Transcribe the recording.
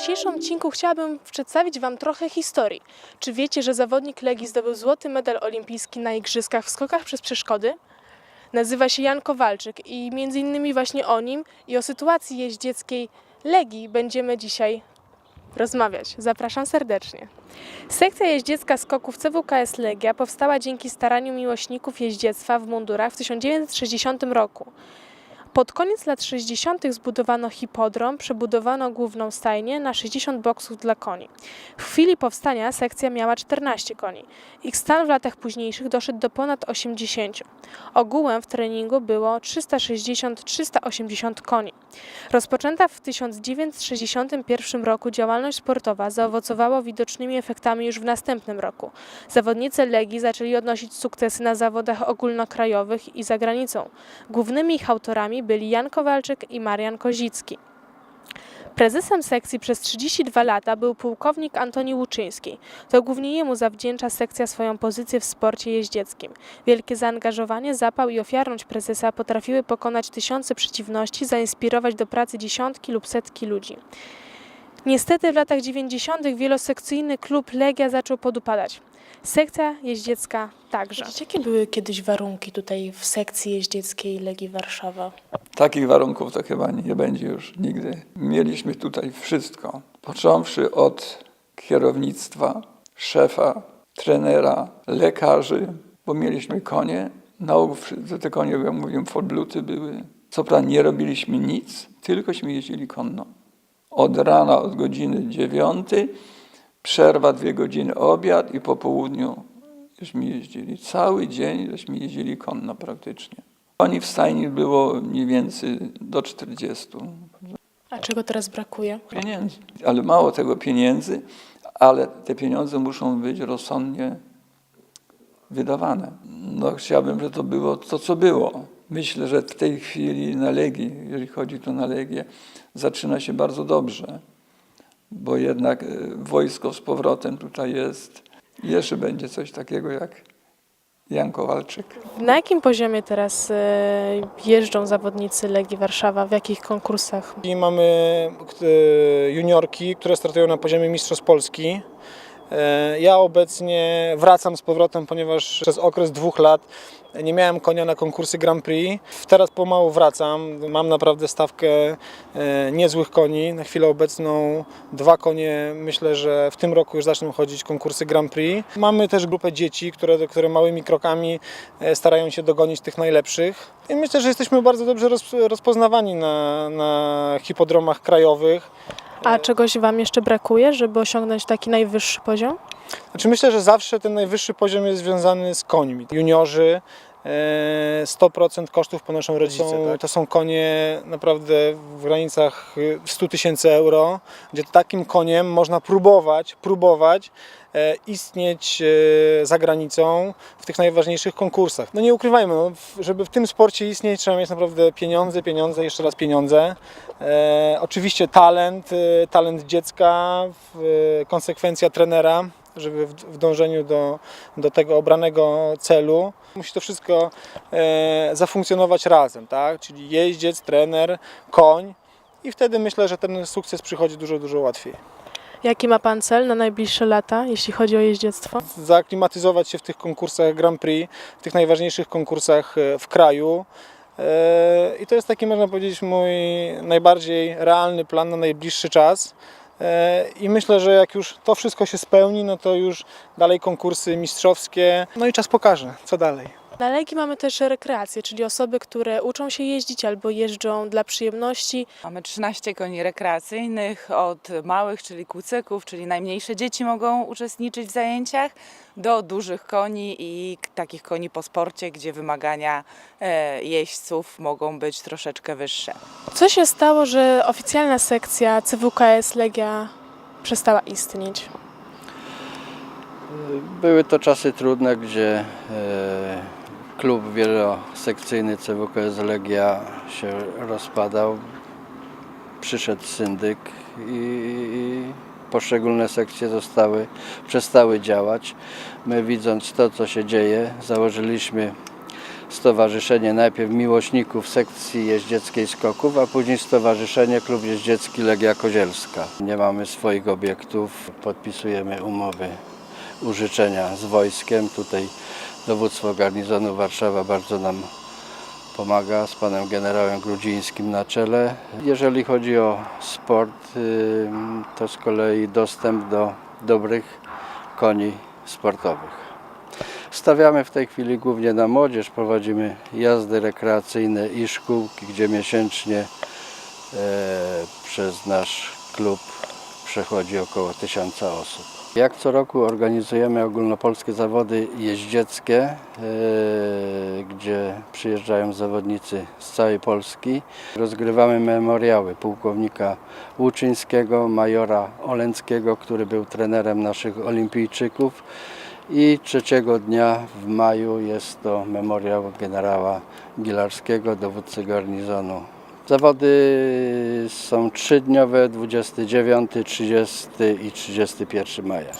dzisiejszym odcinku chciałabym przedstawić Wam trochę historii. Czy wiecie, że zawodnik Legii zdobył złoty medal olimpijski na igrzyskach w skokach przez przeszkody? Nazywa się Jan Kowalczyk i między innymi właśnie o nim i o sytuacji jeździeckiej Legii będziemy dzisiaj rozmawiać. Zapraszam serdecznie. Sekcja jeździecka skoków CWKS Legia powstała dzięki staraniu miłośników jeździectwa w mundurach w 1960 roku. Pod koniec lat 60. zbudowano hipodrom, przebudowano główną stajnię na 60 boksów dla koni. W chwili powstania sekcja miała 14 koni. Ich stan w latach późniejszych doszedł do ponad 80. Ogółem w treningu było 360-380 koni. Rozpoczęta w 1961 roku działalność sportowa zaowocowała widocznymi efektami już w następnym roku. Zawodnicy Legii zaczęli odnosić sukcesy na zawodach ogólnokrajowych i za granicą. Głównymi ich autorami byli Jan Kowalczyk i Marian Kozicki. Prezesem sekcji przez 32 lata był pułkownik Antoni Łuczyński. To głównie jemu zawdzięcza sekcja swoją pozycję w sporcie jeździeckim. Wielkie zaangażowanie, zapał i ofiarność prezesa potrafiły pokonać tysiące przeciwności, zainspirować do pracy dziesiątki lub setki ludzi. Niestety w latach 90. wielosekcyjny klub Legia zaczął podupadać. Sekcja jeździecka także. Jakie były kiedyś warunki tutaj w sekcji jeździeckiej Legii Warszawa? Takich warunków to chyba nie będzie już nigdy. Mieliśmy tutaj wszystko, począwszy od kierownictwa, szefa, trenera, lekarzy, bo mieliśmy konie. Na ogół wszy- te konie, jak mówię, forbluty były. Co prawda nie robiliśmy nic, tylkośmy jeździli konno. Od rana, od godziny dziewiątej, przerwa dwie godziny, obiad i po południu żeśmy jeździli. Cały dzień żeśmy jeździli konno praktycznie. Koni w stajni było mniej więcej do 40 A czego teraz brakuje? pieniędzy. Ale mało tego pieniędzy, ale te pieniądze muszą być rozsądnie wydawane. No chciałbym, żeby to było to, co było. Myślę, że w tej chwili na Legii, jeżeli chodzi tu na Legię, zaczyna się bardzo dobrze, bo jednak e, wojsko z powrotem tutaj jest. Jeszcze będzie coś takiego jak Jan Kowalczyk. Na jakim poziomie teraz e, jeżdżą zawodnicy Legii Warszawa? W jakich konkursach? I mamy e, juniorki, które startują na poziomie Mistrzostw Polski. E, Ja obecnie wracam z powrotem, ponieważ przez okres dwóch lat nie miałem konia na konkursy Grand Prix. Teraz pomału wracam. Mam naprawdę stawkę e, niezłych koni. Na chwilę obecną dwa konie. Myślę, że w tym roku już zaczną chodzić konkursy Grand Prix. Mamy też grupę dzieci, które, które małymi krokami e, starają się dogonić tych najlepszych. I myślę, że jesteśmy bardzo dobrze roz, rozpoznawani na, na hipodromach krajowych. A czegoś Wam jeszcze brakuje, żeby osiągnąć taki najwyższy poziom? Znaczy myślę, że zawsze ten najwyższy poziom jest związany z końmi. Juniorzy 100% kosztów ponoszą rodzice. To są, to są konie naprawdę w granicach y, 100 tysięcy euro, gdzie takim koniem można próbować, próbować e, istnieć e, za granicą w tych najważniejszych konkursach. No nie ukrywajmy, no, żeby w tym sporcie istnieć trzeba mieć naprawdę pieniądze, pieniądze, jeszcze raz pieniądze. E, oczywiście talent, e, talent dziecka, konsekwencja trenera, żeby w, dążeniu do, do tego obranego celu musi to wszystko e, zafunkcjonować razem, tak? Czyli jeździec, trener, koń i wtedy myślę, że ten sukces przychodzi dużo, dużo łatwiej. Jaki ma Pan cel na najbliższe lata, jeśli chodzi o jeździectwo? Zaaklimatyzować się w tych konkursach Grand Prix, w tych najważniejszych konkursach e, w kraju. E, I to jest taki, można powiedzieć, mój najbardziej realny plan na najbliższy czas. E, I myślę, że jak już to wszystko się spełni, no to już dalej konkursy mistrzowskie. No i czas pokaże, co dalej. Na Legii mamy też rekreację, czyli osoby, które uczą się jeździć albo jeżdżą dla przyjemności. Mamy 13 koni rekreacyjnych, od małych, czyli kucyków, czyli najmniejsze dzieci mogą uczestniczyć w zajęciach, do dużych koni i takich koni po sporcie, gdzie wymagania e, jeźdźców mogą być troszeczkę wyższe. Co się stało, że oficjalna sekcja CWKS Legia przestała istnieć? Były to czasy trudne, gdzie e, klub wielosekcyjny CWKS Legia się rozpadał. Przyszedł syndyk i, i poszczególne sekcje zostały, przestały działać. My widząc to, co się dzieje, założyliśmy stowarzyszenie najpierw miłośników sekcji jeździeckiej skoków, a później stowarzyszenie Klub Jeździecki Legia Kozielska. Nie mamy swoich obiektów, podpisujemy umowy użyczenia z wojskiem. Tutaj dowództwo garnizonu Warszawa bardzo nam pomaga z panem generałem Grudzińskim na czele. Jeżeli chodzi o sport, to z kolei dostęp do dobrych koni sportowych. Stawiamy w tej chwili głównie na młodzież, prowadzimy jazdy rekreacyjne i szkółki, gdzie miesięcznie e, przez nasz klub przechodzi około tysiąca osób. Jak co roku organizujemy ogólnopolskie zawody jeździeckie, e, gdzie przyjeżdżają zawodnicy z całej Polski. Rozgrywamy memoriały pułkownika Łuczyńskiego, majora Olęckiego, który był trenerem naszych olimpijczyków. I trzeciego dnia w maju jest to memoriał generała Gilarskiego, dowódcy garnizonu. Zawody są trzydniowe, 29, 30 i 31 maja.